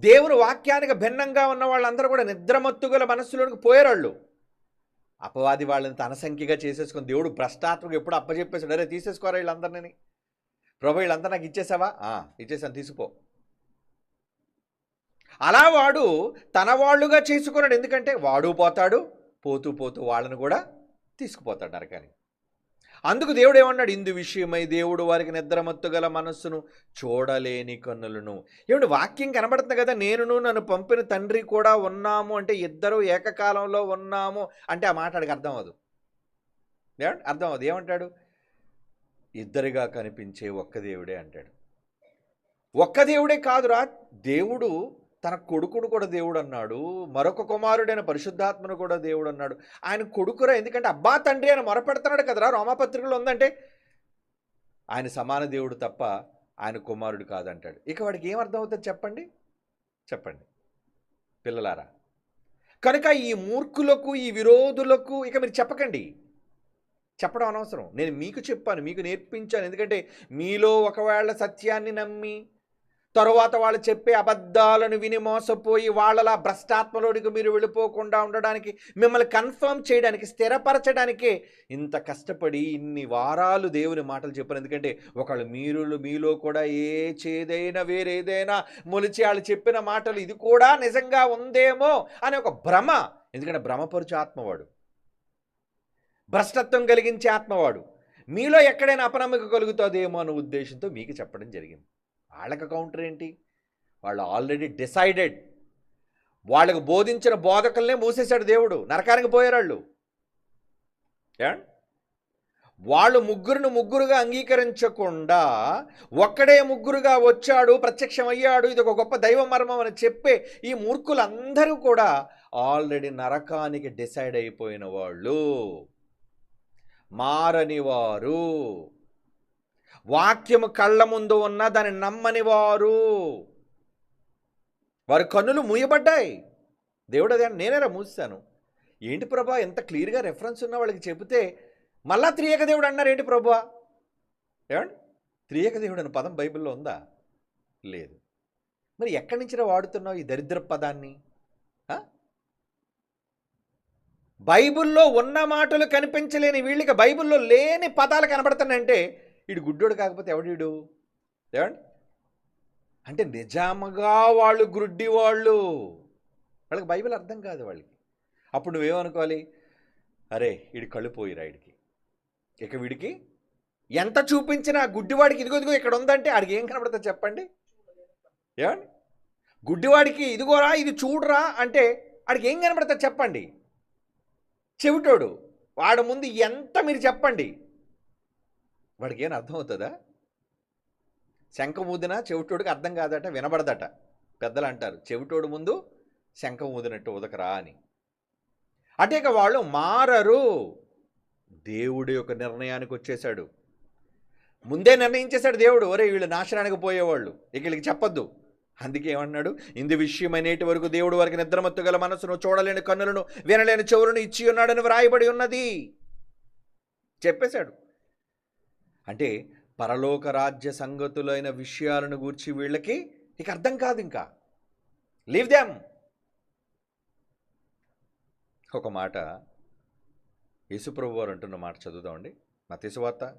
దేవుని వాక్యానికి భిన్నంగా ఉన్న వాళ్ళందరూ కూడా నిద్రమత్తుగల మనస్సులోనికి పోయేవాళ్ళు అపవాది వాళ్ళని తన సంఖ్యగా చేసేసుకొని దేవుడు భ్రష్టాత్మకు ఎప్పుడు అప్పచెప్పేసాడు అరే తీసేసుకోరా వీళ్ళందరినీ? ప్రభు వీళ్ళంతా నాకు ఇచ్చేసావా? "ఆ, ఇచ్చేసాను తీసుకో. అలా వాడు తన వాళ్ళుగా చేసుకున్నాడు. ఎందుకంటే వాడు పోతాడు పోతూ పోతూ వాళ్ళని కూడా తీసుకుపోతాడు నరకానికి. అందుకు దేవుడు ఏమన్నాడు ఇందు విషయమై దేవుడు వారికి నిద్రమత్తు గల మనస్సును చూడలేని కన్నులను. ఏమిటి వాక్యం కనబడుతుంది కదా నేనును నన్ను పంపిన తండ్రి కూడా ఉన్నాము. అంటే ఇద్దరు ఏకకాలంలో ఉన్నాము అంటే ఆ మాట్లాడికి అర్థం అవ్వదు. ఏమండి అర్థం అవదు ఏమంటాడు? ఇద్దరిగా కనిపించే ఒక్క దేవుడే అంటాడు. ఒక్క దేవుడే కాదురా దేవుడు తన కొడుకును కూడా దేవుడు అన్నాడు మరొక కుమారుడైన పరిశుద్ధాత్మను కూడా దేవుడు అన్నాడు ఆయన కొడుకురా ఎందుకంటే అబ్బా తండ్రి అని మొరపెడుతున్నాడు కదరా రోమాపత్రికలో ఉందంటే? ఆయన సమాన దేవుడు తప్ప ఆయన కుమారుడు కాదంటాడు. ఇక వాడికి ఏం అర్థమవుతుంది చెప్పండి? చెప్పండి. పిల్లలారా కనుక ఈ మూర్ఖులకు ఈ విరోధులకు ఇక మీరు చెప్పకండి. చెప్పడం అనవసరం. నేను మీకు చెప్పాను మీకు నేర్పించాను. ఎందుకంటే మీలో ఒకవేళ సత్యాన్ని నమ్మి తరువాత వాళ్ళు చెప్పే అబద్ధాలను విని మోసపోయి వాళ్ళలా భ్రష్టాత్మలోనికి మీరు వెళ్ళిపోకుండా ఉండడానికి మిమ్మల్ని కన్ఫర్మ్ చేయడానికి స్థిరపరచడానికి ఇంత కష్టపడి ఇన్ని వారాలు దేవుని మాటలు చెప్పారు. ఎందుకంటే ఒకళ్ళు మీరు మీలో కూడా ఏ చేదైనా వేరేదైనా మొలిచి వాళ్ళు చెప్పిన మాటలు ఇది కూడా నిజంగా ఉందేమో అనే ఒక భ్రమ. ఎందుకంటే భ్రమపరుచు ఆత్మవాడు. భ్రష్టత్వం కలిగించే ఆత్మవాడు. మీలో ఎక్కడైనా అపనమ్మక కలుగుతుందేమో అన్న ఉద్దేశంతో మీకు చెప్పడం జరిగింది. వాళ్ళకి కౌంటర్ ఏంటి? వాళ్ళు ఆల్రెడీ డిసైడెడ్ వాళ్ళకు బోధించిన బోధకులనే మూసేశాడు దేవుడు. నరకానికి పోయారు వాళ్ళు వాళ్ళు ముగ్గురును ముగ్గురుగా అంగీకరించకుండా ఒక్కడే ముగ్గురుగా వచ్చాడు ప్రత్యక్షమయ్యాడు. ఇది ఒక గొప్ప దైవ మర్మం అని చెప్పే ఈ మూర్ఖులందరూ కూడా ఆల్రెడీ నరకానికి డిసైడ్ అయిపోయిన వాళ్ళు. మారని వారు. వాక్యము కళ్ళ ముందు ఉన్న దాన్ని నమ్మని వారు. వారి కన్నులు మూయబడ్డాయి. దేవుడు అదే నేనేరా మూసాను ఏంటి ప్రభా ఎంత క్లియర్గా రెఫరెన్స్ ఉన్న వాళ్ళకి చెబితే మళ్ళా త్రియేక దేవుడు అన్నారు ఏంటి ప్రభా? ఏమండి? త్రియేక దేవుడు అనే పదం బైబిల్లో ఉందా? లేదు. మరి ఎక్కడి నుంచి వాడుతున్నావు ఈ దరిద్ర పదాన్ని? బైబిల్లో ఉన్న మాటలు కనిపించలేని వీళ్ళకి బైబిల్లో లేని పదాలు కనబడుతున్నాయంటే వీడు గుడ్డోడు కాకపోతే ఎవడీడు ఏమండి? అంటే నిజాముగా వాళ్ళు గుడ్డి వాళ్ళు వాళ్ళకి బైబిల్ అర్థం కాదు వాళ్ళకి. అప్పుడు నువ్వేమనుకోవాలి? అరే వీడి కళ్ళు పోయిరా వీడికి ఇక వీడికి ఎంత చూపించినా గుడ్డివాడికి ఇదిగో ఇదిగో ఇక్కడ ఉందంటే ఆడికి ఏం కనబడుతుంది చెప్పండి? ఏమండి? గుడ్డివాడికి ఇదిగోరా ఇది చూడరా అంటే ఆడికి ఏం కనబడుతుంది చెప్పండి? చెవిటోడు. వాడు ముందు ఎంత మీరు చెప్పండి? వాడికి ఏం అర్థమవుతుందా శంఖ చెవిటోడికి అర్థం కాదట వినబడదట. పెద్దలు అంటారు చెవిటోడు ముందు శంఖమూదినట్టు ఉదకరా అని. అటేక వాళ్ళు మారరు. దేవుడి యొక్క నిర్ణయానికి వచ్చేశాడు. ముందే నిర్ణయించేశాడు దేవుడు. ఒరే వీళ్ళు నాశనానికి పోయేవాళ్ళు. ఇక వీళ్ళకి చెప్పొద్దు. అందుకే ఏమన్నాడు? ఇందు విషయమైనటి వరకు దేవుడు వారికి నిద్రమత్తు గల మనసును చూడలేని కన్నులను వినలేని చెవులను ఇచ్చి ఉన్నాడని వ్రాయబడి ఉన్నది. చెప్పేశాడు. అంటే పరలోక రాజ్య సంగతులైన విషయాలను గూర్చి వీళ్ళకి ఇక అర్థం కాదు ఇంకా. Leave them. ఒక మాట యేసుప్రభు వారు అంటున్న మాట చదువుదామండి. నా వార్త.